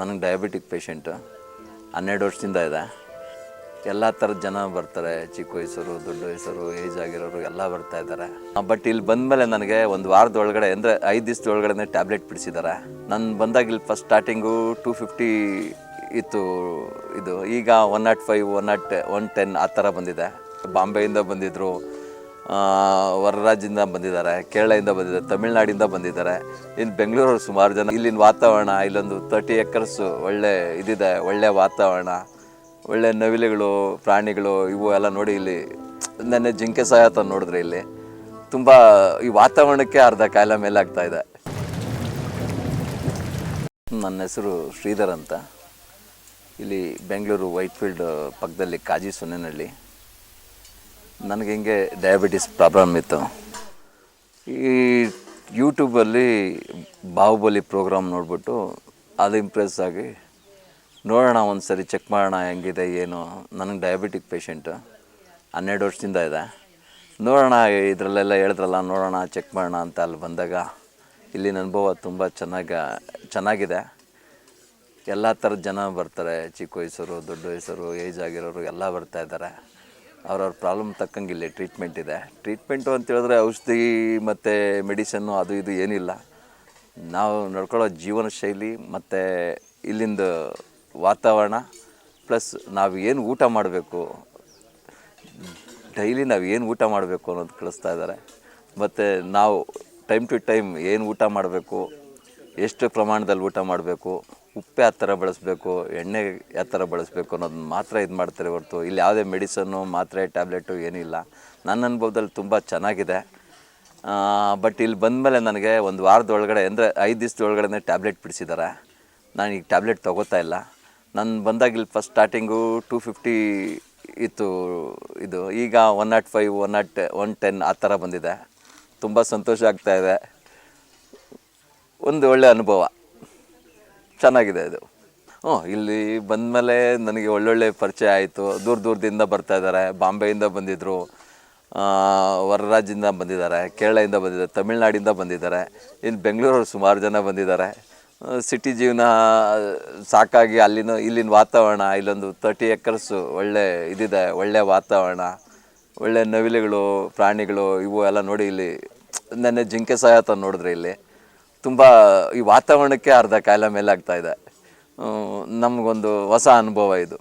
ನನಗೆ diabetic patient ಹನ್ನೆರಡು ವರ್ಷದಿಂದ ಇದೆ. ಎಲ್ಲ ಥರದ ಜನ ಬರ್ತಾರೆ, ಚಿಕ್ಕ ವಯಸ್ಸರು, ದೊಡ್ಡ ವಯಸ್ಸರು ಏಜ್ ಆಗಿರೋರು ಎಲ್ಲ ಬರ್ತಾ ಇದ್ದಾರೆ. ಬಟ್ ಇಲ್ಲಿ ಬಂದಮೇಲೆ ನನಗೆ ಒಂದು ವಾರದ ಒಳಗಡೆ, ಅಂದರೆ ಐದು ದಿವಸದ ಒಳಗಡೆ ಟ್ಯಾಬ್ಲೆಟ್ ಬಿಡಿಸಿದ್ದಾರೆ. ನಾನು ಬಂದಾಗ ಇಲ್ಲಿ ಫಸ್ಟ್ ಸ್ಟಾರ್ಟಿಂಗು ಟೂ ಫಿಫ್ಟಿ ಇತ್ತು ಇದು. ಈಗ one nought five one nought one ten ಆ ಥರ ಬಂದಿದೆ. ಬಾಂಬೆಯಿಂದ ಬಂದಿದ್ದರು ಹೊರ ರಾಜ್ಯದಿಂದ ಬಂದಿದ್ದಾರೆ, ಕೇರಳದಿಂದ ಬಂದಿದ್ದಾರೆ, ತಮಿಳ್ನಾಡಿಂದ ಬಂದಿದ್ದಾರೆ. ಇನ್ನು ಬೆಂಗಳೂರು ಸುಮಾರು ಜನ. ಇಲ್ಲಿನ ವಾತಾವರಣ, ಇಲ್ಲೊಂದು ತರ್ಟಿ ಎಕರ್ಸು ಒಳ್ಳೆ ಇದಿದೆ, ಒಳ್ಳೆ ವಾತಾವರಣ. ಒಳ್ಳೆ ನವಿಲುಗಳು, ಪ್ರಾಣಿಗಳು, ಇವು ಎಲ್ಲ ನೋಡಿ ಇಲ್ಲಿ ನೆನ್ನೆ ಜಿಂಕೆ ಸಹಾಯತ ನೋಡಿದ್ರೆ ಇಲ್ಲಿ. ತುಂಬ ಈ ವಾತಾವರಣಕ್ಕೆ ಅರ್ಧ ಕಾಯಿಲೆ ಮೇಲೆ ಆಗ್ತಾ ಇದೆ. ನನ್ನ ಹೆಸರು ಶ್ರೀಧರ್ ಅಂತ. ಇಲ್ಲಿ ಬೆಂಗಳೂರು ವೈಟ್ಫೀಲ್ಡ್ ಪಕ್ಕದಲ್ಲಿ ಕಾಜಿ ಸೊನ್ನೆನಹಳ್ಳಿ. ನನಗೆ ಹಿಂಗೆ ಡಯಾಬಿಟಿಸ್ ಪ್ರಾಬ್ಲಮ್ ಇತ್ತು. ಈ ಯೂಟ್ಯೂಬಲ್ಲಿ ಬಾಹುಬಲಿ ಪ್ರೋಗ್ರಾಮ್ ನೋಡ್ಬಿಟ್ಟು ಅದು ಇಂಪ್ರೆಸ್ ಆಗಿ, ನೋಡೋಣ ಒಂದು ಸರಿ ಚೆಕ್ ಮಾಡೋಣ ಹೆಂಗಿದೆ, ಏನು, ನನಗೆ ಡಯಾಬಿಟಿಕ್ ಪೇಷೆಂಟು ಹನ್ನೆರಡು ವರ್ಷದಿಂದ ಇದೆ. ನೋಡೋಣ, ಇದರಲ್ಲೆಲ್ಲ ಹೇಳಿದ್ರಲ್ಲ, ನೋಡೋಣ ಚೆಕ್ ಮಾಡೋಣ ಅಂತ ಅಲ್ಲಿ ಬಂದಾಗ ಇಲ್ಲಿನ ಅನುಭವ ತುಂಬ ಚೆನ್ನಾಗಿ, ಚೆನ್ನಾಗಿದೆ. ಎಲ್ಲ ಥರದ ಜನ ಬರ್ತಾರೆ, ಚಿಕ್ಕ ವಯಸ್ಸರು, ದೊಡ್ಡ ವಯಸ್ಸರು, ಏಜ್ ಆಗಿರೋರು ಎಲ್ಲ ಬರ್ತಾ ಇದ್ದಾರೆ. ಅವ್ರವ್ರ ಪ್ರಾಬ್ಲಮ್ ತಕ್ಕಂಗಿಲ್ಲ ಟ್ರೀಟ್ಮೆಂಟ್ ಇದೆ. ಟ್ರೀಟ್ಮೆಂಟು ಅಂತೇಳಿದ್ರೆ ಔಷಧಿ ಮತ್ತು ಮೆಡಿಸನ್ನು ಅದು ಇದು ಏನಿಲ್ಲ. ನಾವು ನಡ್ಕೊಳ್ಳೋ ಜೀವನ ಶೈಲಿ ಮತ್ತು ಇಲ್ಲಿಂದ ವಾತಾವರಣ, ಪ್ಲಸ್ ನಾವು ಏನು ಊಟ ಮಾಡಬೇಕು, ಡೈಲಿ ನಾವು ಏನು ಊಟ ಮಾಡಬೇಕು ಅನ್ನೋದು ಕಳಿಸ್ತಾ ಇದ್ದಾರೆ. ಮತ್ತು ನಾವು ಟೈಮ್ ಟು ಟೈಮ್ ಏನು ಊಟ ಮಾಡಬೇಕು, ಎಷ್ಟು ಪ್ರಮಾಣದಲ್ಲಿ ಊಟ ಮಾಡಬೇಕು ಉಪ್ಪು ಯಾವ ಥರ ಬಳಸಬೇಕು, ಎಣ್ಣೆ ಯಾವ ಥರ ಬಳಸಬೇಕು ಅನ್ನೋದನ್ನ ಮಾತ್ರ ಇದು ಮಾಡ್ತಾರೆ ಹೊರತು. ಇಲ್ಲಿ ಯಾವುದೇ ಮೆಡಿಸನ್ನು, ಮಾತ್ರೆ, ಟ್ಯಾಬ್ಲೆಟು ಏನಿಲ್ಲ ನನ್ನ ಅನುಭವದಲ್ಲಿ ತುಂಬ ಚೆನ್ನಾಗಿದೆ. ಬಟ್ ಇಲ್ಲಿ ಬಂದಮೇಲೆ ನನಗೆ ಒಂದು ವಾರದ ಒಳಗಡೆ ಅಂದರೆ ಐದು ದಿವಸದೊಳಗಡೆ ಟ್ಯಾಬ್ಲೆಟ್ ಬಿಡಿಸಿದ್ದಾರೆ. ನಾನು ಈಗ ಟ್ಯಾಬ್ಲೆಟ್ ತೊಗೋತಾ ಇಲ್ಲ. ನಾನು ಬಂದಾಗ ಇಲ್ಲಿ ಫಸ್ಟ್ ಸ್ಟಾರ್ಟಿಂಗು ಟೂ ಫಿಫ್ಟಿ ಇತ್ತು ಇದು. ಈಗ one nought five, one nought one ten ಆ ಥರ ಬಂದಿದೆ. ತುಂಬ ಸಂತೋಷ ಆಗ್ತಾ ಇದೆ. ಒಂದು ಒಳ್ಳೆಯ ಅನುಭವ. ಚೆನ್ನಾಗಿದೆ ಇದು ಹ್ಞೂ ಇಲ್ಲಿ ಬಂದಮೇಲೆ ನನಗೆ ಒಳ್ಳೊಳ್ಳೆ ಪರಿಚಯ ಆಯಿತು. ದೂರ ದೂರದಿಂದ ಬರ್ತಾ ಇದ್ದಾರೆ. ಬಾಂಬೆಯಿಂದ ಬಂದಿದ್ದರು ಹೊರ ರಾಜ್ಯದಿಂದ ಬಂದಿದ್ದಾರೆ. ಕೇರಳದಿಂದ ಬಂದಿದ್ದಾರೆ. ತಮಿಳ್ನಾಡಿಂದ ಬಂದಿದ್ದಾರೆ. ಇನ್ನು ಬೆಂಗಳೂರು ಸುಮಾರು ಜನ ಬಂದಿದ್ದಾರೆ. ಸಿಟಿ ಜೀವನ ಸಾಕಾಗಿ ಅಲ್ಲಿನ, ಇಲ್ಲಿನ ವಾತಾವರಣ, ಇಲ್ಲೊಂದು ತರ್ಟಿ ಎಕರ್ಸು ಒಳ್ಳೆ ಇದಿದೆ. ಒಳ್ಳೆ ವಾತಾವರಣ. ಒಳ್ಳೆ ನವಿಲುಗಳು, ಪ್ರಾಣಿಗಳು ಇವು ಎಲ್ಲ ನೋಡಿ ಇಲ್ಲಿ ನೆನ್ನೆ ಜಿಂಕೆ ಸಹಾಯತ ನೋಡಿದ್ರೆ ಇಲ್ಲಿ. ತುಂಬ ಈ ವಾತಾವರಣಕ್ಕೆ ಅರ್ಧ ಕಾಲ ಮೇಲೆ ಆಗ್ತಾ ಇದೆ ನಮಗೊಂದು ಹೊಸ ಅನುಭವ ಇದು.